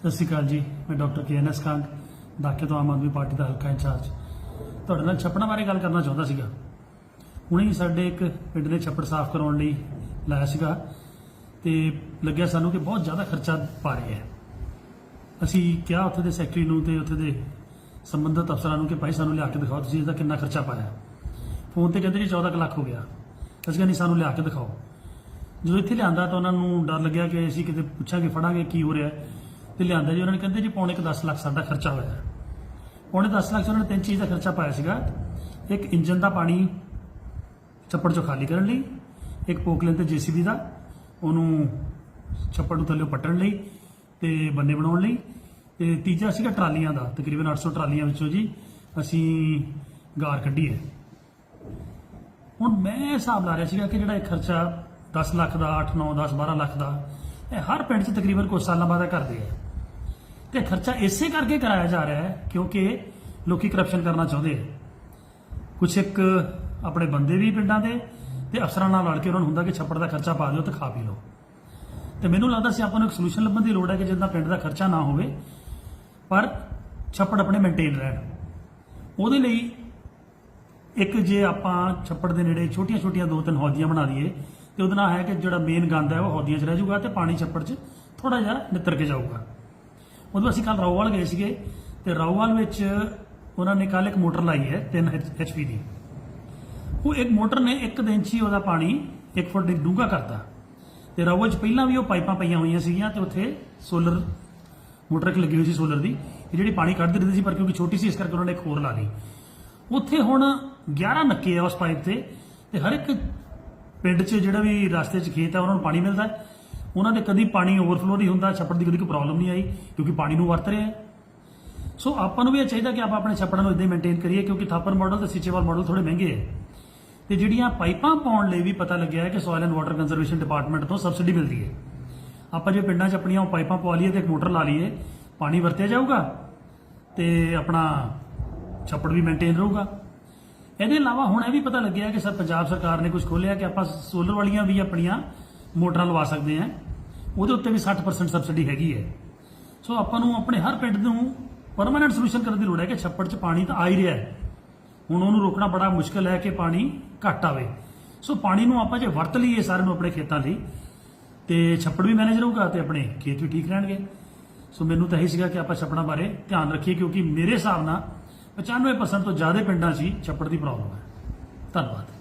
ਸਤਿ ਸ਼੍ਰੀ ਅਕਾਲ ਜੀ, ਮੈਂ doctor K N S Kang Dakha ਤੋਂ ਆਮ ਆਦਮੀ ਪਾਰਟੀ ਦਾ ਹਲਕਾ ਇੰਚਾਰਜ। ਤੁਹਾਡੇ ਨਾਲ ਛੱਪੜਾਂ ਬਾਰੇ ਗੱਲ ਕਰਨਾ ਚਾਹੁੰਦਾ ਸੀਗਾ। ਹੁਣੇ ਹੀ ਸਾਡੇ ਇੱਕ ਪਿੰਡ ਦੇ ਛੱਪੜ ਸਾਫ਼ ਕਰਾਉਣ ਲਈ ਲਾਇਆ ਸੀਗਾ ਤੇ ਲੱਗਿਆ ਸਾਨੂੰ ਕਿ ਬਹੁਤ ਜ਼ਿਆਦਾ ਖਰਚਾ ਪਾ ਰਿਹਾ ਹੈ। ਅਸੀਂ ਕਿਹਾ ਉੱਥੇ ਦੇ ਸੈਕਟਰੀ ਨੂੰ ਤੇ ਉੱਥੇ ਦੇ ਸੰਬੰਧਿਤ ਅਫਸਰਾਂ ਨੂੰ ਕਿ ਭਾਈ ਸਾਨੂੰ ਲਿਆ ਕੇ ਦਿਖਾਓ, ਤੁਸੀਂ ਇਹਦਾ ਕਿੰਨਾ ਖਰਚਾ ਪਾਇਆ। ਫੋਨ ਤੇ ਕਹਿੰਦੇ ਜੀ 14 ਕੁ ਲੱਖ ਹੋ ਗਿਆ। ਅਸੀਂ ਕਹਿੰਦੇ ਸਾਨੂੰ ਲਿਆ ਕੇ ਦਿਖਾਓ। ਜਦੋਂ ਇੱਥੇ ਲਿਆਂਦਾ ਤਾਂ ਉਹਨਾਂ ਨੂੰ ਡਰ ਲੱਗਿਆ ਕਿ ਅਸੀਂ ਕਿਤੇ ਪੁੱਛਾਂਗੇ, ਫੜਾਂਗੇ ਕੀ ਹੋ ਰਿਹਾ ਹੈ। ਤੇ ਲਿਆਂਦਾ ਜੀ, ਉਹਨਾਂ ਨੇ ਕਹਿੰਦੇ ਜੀ ਪੌਣੇ ਕੁ 10 ਲੱਖ ਸਾਡਾ ਖਰਚਾ ਹੋਇਆ। ਪੌਣੇ 10 ਲੱਖ 'ਚ ਉਹਨਾਂ ਨੇ ਤਿੰਨ ਚੀਜ਼ ਦਾ ਖਰਚਾ ਪਾਇਆ ਸੀਗਾ। ਇੱਕ ਇੰਜਨ ਦਾ ਪਾਣੀ ਛੱਪੜ ਚੋਂ ਖਾਲੀ ਕਰਨ ਲਈ, ਇੱਕ ਪੋਕਲੇਨ ਤੇ ਜੀਸੀਬੀ ਦਾ, ਉਹਨੂੰ ਛੱਪੜ ਨੂੰ ਥੱਲੇ ਪੱਟਣ ਲਈ ਤੇ ਬੰਨੇ ਬਣਾਉਣ ਲਈ। ਤੇ ਤੀਜਾ ਸੀਗਾ ਟਰਾਲੀਆਂ ਦਾ, ਤਕਰੀਬਨ 800 ਟਰਾਲੀਆਂ ਵਿੱਚੋਂ ਜੀ ਅਸੀਂ ਗਾਰ ਕੱਢੀ ਹੈ ਹੁਣ ਮੈਂ ਹਿਸਾਬ ਲਾ ਰਿਹਾ ਸੀਗਾ ਕਿ ਜਿਹੜਾ ਇਹ ਖਰਚਾ 10 ਲੱਖ ਦਾ 8 9 10 12 ਲੱਖ ਦਾ, ਇਹ ਹਰ ਪਿੰਡ 'ਚ ਤਕਰੀਬਨ ਕੁਝ ਸਾਲਾਂ ਬਾਅਦ ਇਹ ਕਰਦੇ ਆ। ਤੇ ਖਰਚਾ ਇਸੇ ਕਰਕੇ ਕਰਾਇਆ ਜਾ ਰਿਹਾ ਹੈ ਕਿਉਂਕਿ ਲੋਕੀ ਕਰਪਸ਼ਨ ਕਰਨਾ ਚਾਹੁੰਦੇ ਆ। ਕੁਝ ਇੱਕ ਆਪਣੇ ਬੰਦੇ ਵੀ ਪਿੰਡਾਂ ਦੇ ਤੇ ਅਫਸਰਾਂ ਨਾਲ ਲੜ ਕੇ ਉਹਨਾਂ ਨੂੰ ਹੁੰਦਾ ਕਿ ਛੱਪੜ ਦਾ ਖਰਚਾ ਪਾ ਦਿਓ ਤੇ ਖਾ ਪੀ ਲਓ। ਤੇ ਮੈਨੂੰ ਲੱਗਦਾ ਸੀ ਆਪਾਂ ਨੂੰ ਇੱਕ ਸੋਲੂਸ਼ਨ ਲੱਭਣ ਦੀ ਲੋੜ ਹੈ ਕਿ ਜਿੱਦਾਂ ਪਿੰਡ ਦਾ ਖਰਚਾ ਨਾ ਹੋਵੇ, ਪਰ ਛੱਪੜ ਆਪਣੇ ਮੇਨਟੇਨ ਰਹਿਣ। ਉਹਦੇ ਲਈ ਇੱਕ ਜੇ ਆਪਾਂ ਛੱਪੜ ਦੇ ਨੇੜੇ ਛੋਟੀਆਂ-ਛੋਟੀਆਂ ਦੋ ਤਿੰਨ ਹੌਦੀਆਂ ਬਣਾ ਦਈਏ, ਤੇ ਉਹਦੇ ਨਾਲ ਹੈ ਕਿ ਜਿਹੜਾ ਮੇਨ ਗੰਦ ਹੈ ਉਹ ਹੌਦੀਆਂ 'ਚ ਰਹਿ ਜਾਊਗਾ ਤੇ ਪਾਣੀ ਛੱਪੜ 'ਚ ਥੋੜਾ ਜਿਹਾ ਨਿੱਤਰ ਕੇ ਜਾਊਗਾ। ਉਦੋਂ ਅਸੀਂ ਕੱਲ ਰਾਊਵਾਲ ਗਏ ਸੀਗੇ ਤੇ ਰਾਊਵਾਲ ਵਿੱਚ ਉਹਨਾਂ ਨੇ ਕੱਲ ਇੱਕ ਮੋਟਰ ਲਾਈ ਹੈ 3 ਐਚਪੀ ਦੀ। ਉਹ ਇੱਕ ਮੋਟਰ ਨੇ ਇੱਕ ਦਿਨ 'ਚ ਹੀ ਉਹਦਾ ਪਾਣੀ 1 ਫੁੱਟ ਦੀ ਡੂੰਘਾ ਕਰਤਾ। ਤੇ ਰਾਊਵਾਲ 'ਚ ਪਹਿਲਾਂ ਵੀ ਉਹ ਪਾਈਪਾਂ ਪਈਆਂ ਹੋਈਆਂ ਸੀਗੀਆਂ ਤੇ ਉੱਥੇ ਸੋਲਰ ਮੋਟਰ ਇੱਕ ਲੱਗੀ ਹੋਈ ਸੀ ਸੋਲਰ ਦੀ। ਇਹ ਜਿਹੜੀ ਪਾਣੀ ਕੱਢਦੀ ਰਹਿੰਦੀ ਸੀ ਪਰ ਕਿਉਂਕਿ ਛੋਟੀ ਸੀ, ਇਸ ਕਰਕੇ ਉਹਨਾਂ ਨੇ ਇੱਕ ਹੋਰ ਲਾ ਲਈ। ਉੱਥੇ ਹੁਣ 11 ਨੱਕੇ ਆ ਉਸ ਪਾਈਪ ਤੇ ਤੇ ਹਰ ਇੱਕ ਪਿੰਡ 'ਚ ਜਿਹੜਾ ਵੀ ਰਸਤੇ 'ਚ ਖੇਤ ਹੈ ਉਹਨਾਂ ਨੂੰ ਪਾਣੀ ਮਿਲਦਾ ਹੈ। ਉਹਨਾਂ ਦੇ ਕਦੀ ਪਾਣੀ ਓਵਰਫਲੋ ਨਹੀਂ ਹੁੰਦਾ, ਛੱਪੜ ਦੀ ਕਦੀ ਕੋਈ ਪ੍ਰੋਬਲਮ ਨਹੀਂ ਆਈ, ਕਿਉਂਕਿ ਪਾਣੀ ਨੂੰ ਵਰਤ ਰਹੇ ਹੈ ਸੋ ਆਪਾਂ ਨੂੰ ਵੀ ਇਹ ਚਾਹੀਦਾ ਕਿ ਆਪਾਂ ਆਪਣੇ ਛੱਪੜਾਂ ਨੂੰ ਇਦਾਂ ਹੀ ਮੇਨਟੇਨ ਕਰੀਏ, ਕਿਉਂਕਿ ਥਾਪਰ ਮਾਡਲ ਤੇ ਸੀਚੇਵਾਲ ਮਾਡਲ ਥੋੜੇ ਮਹਿੰਗੇ ਹੈ ਤੇ ਜਿਹੜੀਆਂ ਪਾਈਪਾਂ ਪਾਉਣ ਲਈ ਵੀ ਪਤਾ ਲੱਗਿਆ ਹੈ ਕਿ soil and water conservation department ਤੋਂ ਸਬਸਿਡੀ ਮਿਲਦੀ ਹੈ। ਆਪਾਂ ਜੇ ਪਿੰਡਾਂ 'ਚ ਆਪਣੀਆਂ ਉਹ ਪਾਈਪਾਂ ਪਵਾ ਲਈਏ ਤੇ ਇੱਕ ਮੋਟਰ ਲਾ ਲਈਏ, ਪਾਣੀ ਵਰਤਿਆ ਜਾਊਗਾ ਤੇ ਆਪਣਾ ਛੱਪੜ ਵੀ ਮੇਨਟੇਨ ਰਹੂਗਾ। ਇਹਦੇ ਇਲਾਵਾ ਹੁਣ ਇਹ ਵੀ ਪਤਾ ਲੱਗਿਆ ਕਿ ਸਰ ਪੰਜਾਬ ਸਰਕਾਰ ਨੇ ਕੁਝ ਖੋਲਿਆ ਕਿ ਆਪਾਂ ਸੋਲਰ ਵਾਲੀਆਂ ਵੀ ਆਪਣੀਆਂ ਮੋਟਰਾਂ ਲਵਾ ਸਕਦੇ ਹਾਂ। ਉਹਦੇ ਉੱਤੇ ਵੀ 60% ਸਬਸਿਡੀ ਹੈਗੀ ਹੈ। ਸੋ ਆਪਾਂ ਨੂੰ ਆਪਣੇ ਹਰ ਪਿੰਡ ਨੂੰ ਪਰਮਾਨੈਂਟ ਸੋਲੂਸ਼ਨ ਕਰਨ ਦੀ ਲੋੜ ਹੈ ਕਿ ਛੱਪੜ 'ਚ ਪਾਣੀ ਤਾਂ ਆ ਹੀ ਰਿਹਾ ਹੈ। ਹੁਣ ਉਹਨੂੰ ਰੋਕਣਾ ਬੜਾ ਮੁਸ਼ਕਲ ਹੈ ਕਿ ਪਾਣੀ ਘੱਟ ਆਵੇ। ਸੋ ਪਾਣੀ ਨੂੰ ਆਪਾਂ ਜੇ ਵਰਤ ਲਈਏ ਸਾਰਿਆਂ ਨੂੰ ਆਪਣੇ ਖੇਤਾਂ ਲਈ, ਤੇ ਛੱਪੜ ਵੀ ਮੈਨੇਜ ਰਹੂਗਾ ਤੇ ਆਪਣੇ ਖੇਤ ਵੀ ਠੀਕ ਰਹਿਣਗੇ। ਸੋ ਮੈਨੂੰ ਤਾਂ ਇਹੀ ਸੀਗਾ ਕਿ ਆਪਾਂ ਛੱਪੜਾਂ ਬਾਰੇ ਧਿਆਨ ਰੱਖੀਏ, ਕਿਉਂਕਿ ਮੇਰੇ ਹਿਸਾਬ ਨਾਲ 95% ਤੋਂ ਜ਼ਿਆਦਾ ਪਿੰਡਾਂ 'ਚ ਹੀ ਛੱਪੜ ਦੀ ਪ੍ਰੋਬਲਮ ਹੈ। ਧੰਨਵਾਦ।